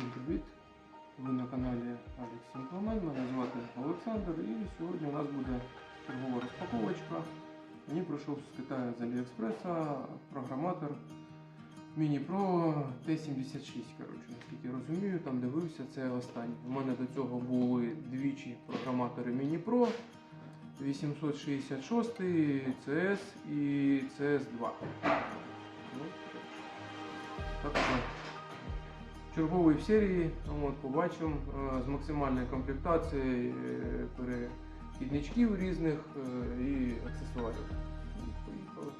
Всім привіт! Ви на каналі Алекс Сімплемен. Мене звати Олександр і сьогодні у нас буде чергова розпаковочка. Мені прийшов з Китаю з Аліекспреса програматор Mini Pro T76. Коротше, наскільки я розумію, там дивився це останнє. У мене до цього були двічі програматори Mini Pro 866 CS і CS2. Ну, так що черговий в серії от, побачимо е, з максимальною комплектацією е, перехідничків різних е, і аксесуарів. Ну, Поїхали.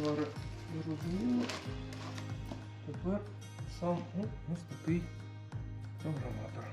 Аксесуари зрозуміло. Тепер сам ось такий програматор.